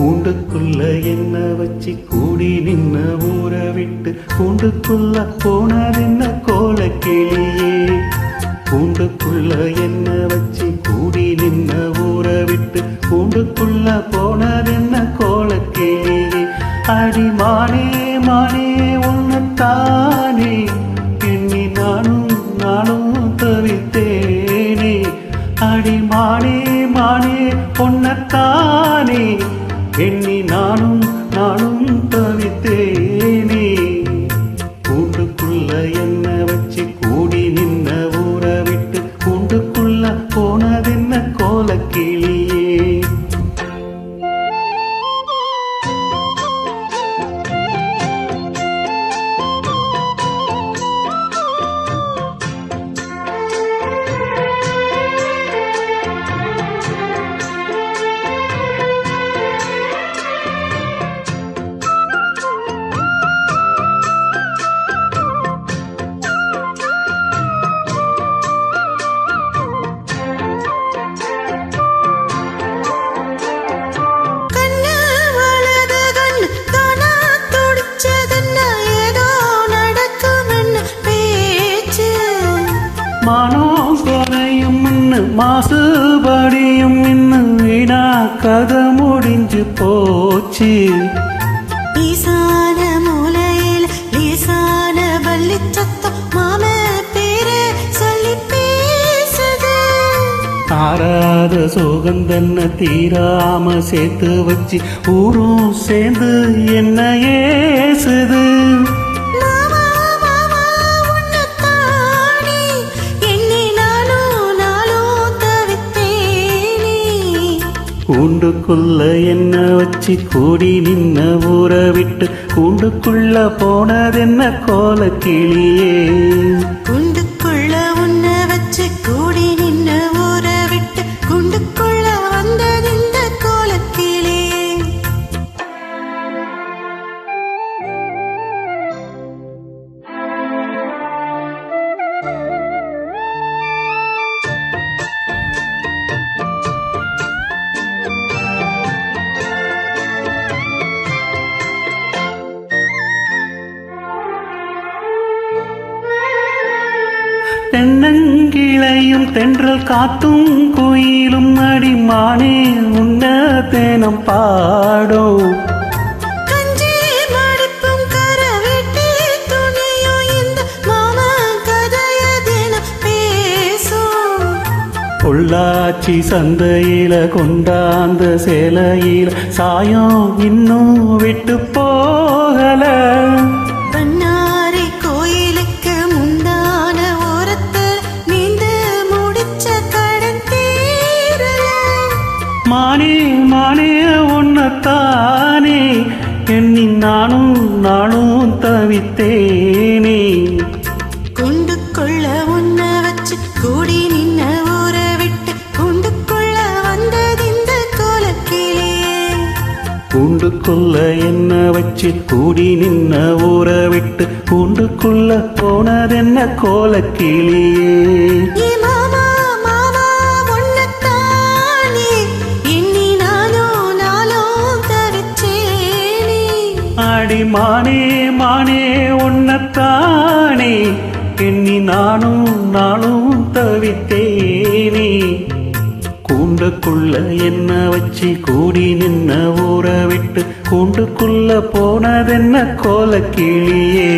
கூண்டுக்குள்ள என்ன வச்சு கூடி நின்ன ஊற விட்டு? கூண்டுக்குள்ள போனதென்ன கோலக்கிளியே கூண்டுக்குள்ள என்ன வச்சு கூடி நின்ன ஊற விட்டு? கூண்டுக்குள்ள போனதென்ன கோலக்கிளியே அடி மானே மானே உன்னத்தானே எண்ணி நானும் நானும் தவித்தேனே. அடி மானே மானே பொன்னத்தானே எண்ணி நானும் நானும் தவித்தேனே கூண்டுக்குள்ள என்ன வச்சு கூடி நின்ன ஊற விட்டு கூண்டுக்குள்ள போனதென்ன கோலக்கிளியே மாசுபடியும் இன்னும் வீணா கதை முடிஞ்சு போச்சு. ஈசான மூலையில் லேசான வள்ளிச் சத்தம் மாம பேரு சொல்லி பேசுது. ஆறாத சோகந்தன்ன தீராம சேர்த்து வச்சு ஊரும் சேர்ந்து என்ன ஏசுது. கூண்டுக்குள்ள என்ன வச்சு கூடி நின்ன ஊற விட்டு கூண்டுக்குள்ள போனதென்ன கோலக்கிளியே? தென்னங்கிளையும் தென்றல் காத்தும் குயிலும் அடிமானே உன்ன தேனம் பேசும் பொள்ளாச்சி சந்தையில கொண்டாந்த சேலையில சாயம் இன்னும் விட்டு போகல. எண்ணி நானும் நானும் தவித்தேனே. குண்டுக்குள்ள உன்னை வச்சு கூடி நின்ன ஊற விட்டு குண்டுக்குள்ள வந்தது இந்த கோலக்கிளே கூண்டுக்குள்ள என்ன வச்சு கூடி நின்ன ஊற விட்டு கூண்டுக்குள்ள போனதென்ன கோலக்கிளியே ஆடி மானே மானே உன்னத்தானே. எண்ணி நானும் நானும் தவித்தேனே. கூண்டுக்குள்ள என்ன வச்சு கூடி நின்ன ஊற விட்டு கூண்டுக்குள்ள போனதென்ன கோல கிளியே